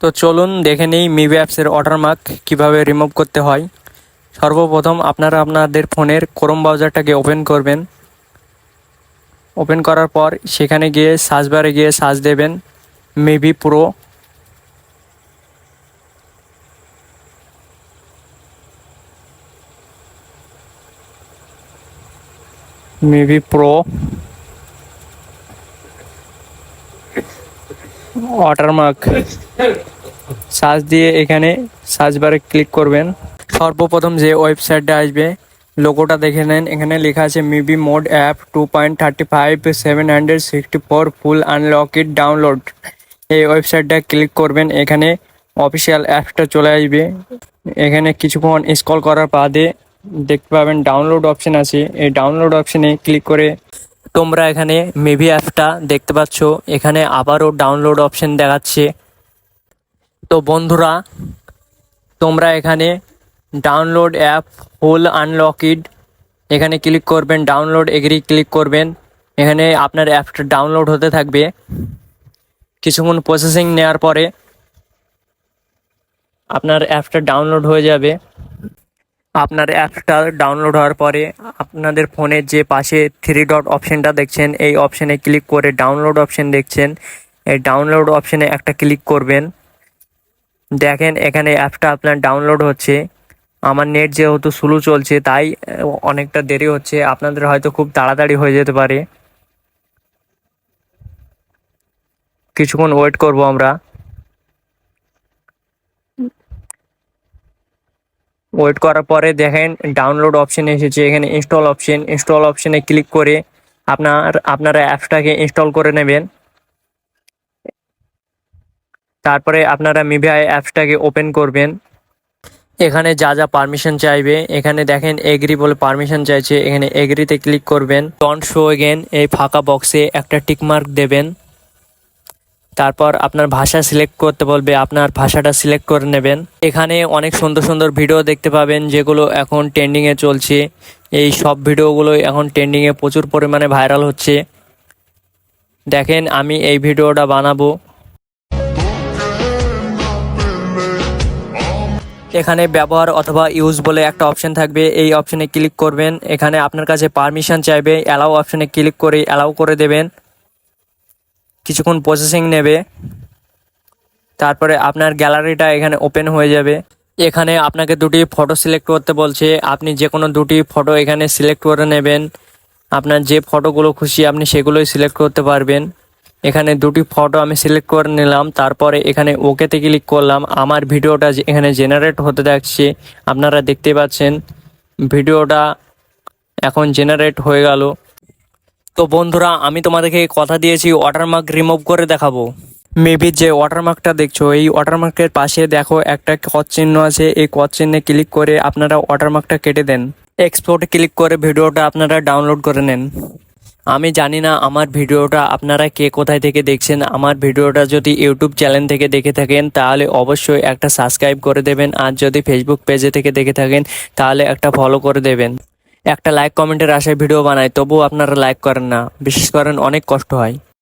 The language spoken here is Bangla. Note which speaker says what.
Speaker 1: তো চলুন দেখে নিই মিভি অ্যাপসের ওয়াটারমার্ক কীভাবে রিমুভ করতে হয়। সর্বপ্রথম আপনারা আপনাদের ফোনের ক্রোম ব্রাউজারটাকে ওপেন করবেন। ওপেন করার পর সেখানে গিয়ে সার্চ বারে গিয়ে সার্চ দেবেন মিভি প্রো মিভি প্রো ওয়াটারমার্ক সার্চ দিয়ে এখানে সার্চ বারে ক্লিক করবেন। সর্বপ্রথম যে ওয়েবসাইটটা আসবে লোগোটা দেখে নেন। এখানে লেখা আছে মিবি mod app two point thirty five seven hundred sixty four full unlock it download এই ওয়েবসাইটটা ক্লিক করবেন। এখানে অফিসিয়াল অ্যাপটা চলে আসবে। এখানে কিছুক্ষণ স্কল করার বাদে দেখতে পাবেন ডাউনলোড অপশন আছে। এই ডাউনলোড অপশনে ক্লিক করে তোমরা এখানে মেভি অ্যাপটা দেখতে পাচ্ছ। এখানে আবারও ডাউনলোড অপশন দেখাচ্ছে। তো বন্ধুরা, তোমরা এখানে ডাউনলোড অ্যাপ হোল আনলকিড এখানে ক্লিক করবেন ডাউনলোড এগ্রি ক্লিক করবেন। এখানে আপনার অ্যাপটা ডাউনলোড হতে থাকবে। কিছুক্ষণ প্রসেসিং নেওয়ার পরে আপনার অ্যাপটা ডাউনলোড হয়ে যাবে। আপনার অ্যাপটা ডাউনলোড হওয়ার পরে আপনাদের ফোনের যে পাশে থ্রি ডট অপশানটা দেখছেন, এই অপশানে ক্লিক করে ডাউনলোড অপশান দেখছেন। এই ডাউনলোড অপশানে একটা ক্লিক করবেন। দেখেন এখানে অ্যাপটা আপনার ডাউনলোড হচ্ছে। আমার নেট যেহেতু স্লো চলছে, তাই অনেকটা দেরি হচ্ছে। আপনাদের হয়তো খুব তাড়াতাড়ি হয়ে যেতে পারে। কিছুক্ষণ ওয়েট করব আমরা। ওয়েট করার পরে দেখেন ডাউনলোড অপশন এসেছে, এখানে ইনস্টল অপশন ইনস্টল অপশনে ক্লিক করে আপনার, আপনারা অ্যাপসটাকে ইনস্টল করে নেবেন। তারপরে আপনারা মিভিআই অ্যাপসটাকে ওপেন করবেন। এখানে যা যা পারমিশন চাইবে, এখানে দেখেন এগ্রি বলে পারমিশন চাইছে, এখানে এগ্রিতে ক্লিক করবেন। ডন্ট শো এগেন এই ফাঁকা বক্সে একটা টিকমার্ক দেবেন। তারপর আপনার ভাষা সিলেক্ট করতে বলবে, আপনার ভাষাটা সিলেক্ট করে নেবেন। এখানে অনেক সুন্দর সুন্দর ভিডিও দেখতে পাবেন, যেগুলো এখন ট্রেন্ডিংয়ে চলছে। এই সব ভিডিওগুলো এখন ট্রেন্ডিংয়ে প্রচুর পরিমাণে ভাইরাল হচ্ছে। দেখেন, আমি এই ভিডিওটা বানাবো। এখানে ব্যবহার অথবা ইউজ বলে একটা অপশন থাকবে। এই অপশনে ক্লিক করবেন। এখানে আপনার কাছে পারমিশন চাইবে অ্যালাউ অপশনে ক্লিক করে অ্যালাউ করে দেবেন। কিছুক্ষণ প্রসেসিং নেবে। তারপরে আপনার গ্যালারিটা এখানে ওপেন হয়ে যাবে। এখানে আপনাকে দুটি ফটো সিলেক্ট করতে বলছে। আপনি যে কোনো দুটি ফটো এখানে সিলেক্ট করে নেবেন। আপনার যে ফটোগুলো খুশি আপনি সেগুলোই সিলেক্ট করতে পারবেন। এখানে দুটি ফটো আমি সিলেক্ট করে নিলাম। তারপরে এখানে ওকেতে ক্লিক করলাম। আমার ভিডিওটা এখানে জেনারেট হতে থাকছে আপনারা দেখতে পাচ্ছেন। ভিডিওটা এখন জেনারেট হয়ে গেল। তো বন্ধুরা, আমি তোমাদেরকে কথা দিয়েছি ওয়াটারমার্ক রিমুভ করে দেখাবো। মেবি যে ওয়াটারমার্কটা দেখছ, এই ওয়াটারমার্কের পাশে দেখো একটা কচ চিহ্ন আছে, এই কচ চিহ্নে ক্লিক করে আপনারা ওয়াটারমার্কটা কেটে দেন। এক্সপোর্টে ক্লিক করে ভিডিওটা আপনারা ডাউনলোড করে নেন। আমি জানি না আমার ভিডিওটা আপনারা কে কোথায় থেকে দেখছেন, আমার ভিডিওটা যদি ইউটিউব চ্যানেল থেকে দেখে থাকেন, তাহলে অবশ্যই একটা সাবস্ক্রাইব করে দেবেন, আর যদি ফেসবুক পেজে থেকে দেখে থাকেন, তাহলে একটা ফলো করে দেবেন। একটা লাইক কমেন্টের আশায় ভিডিও বানায় তবুও আপনারা লাইক করেন না। বিশেষ করেন অনেক কষ্ট হয়।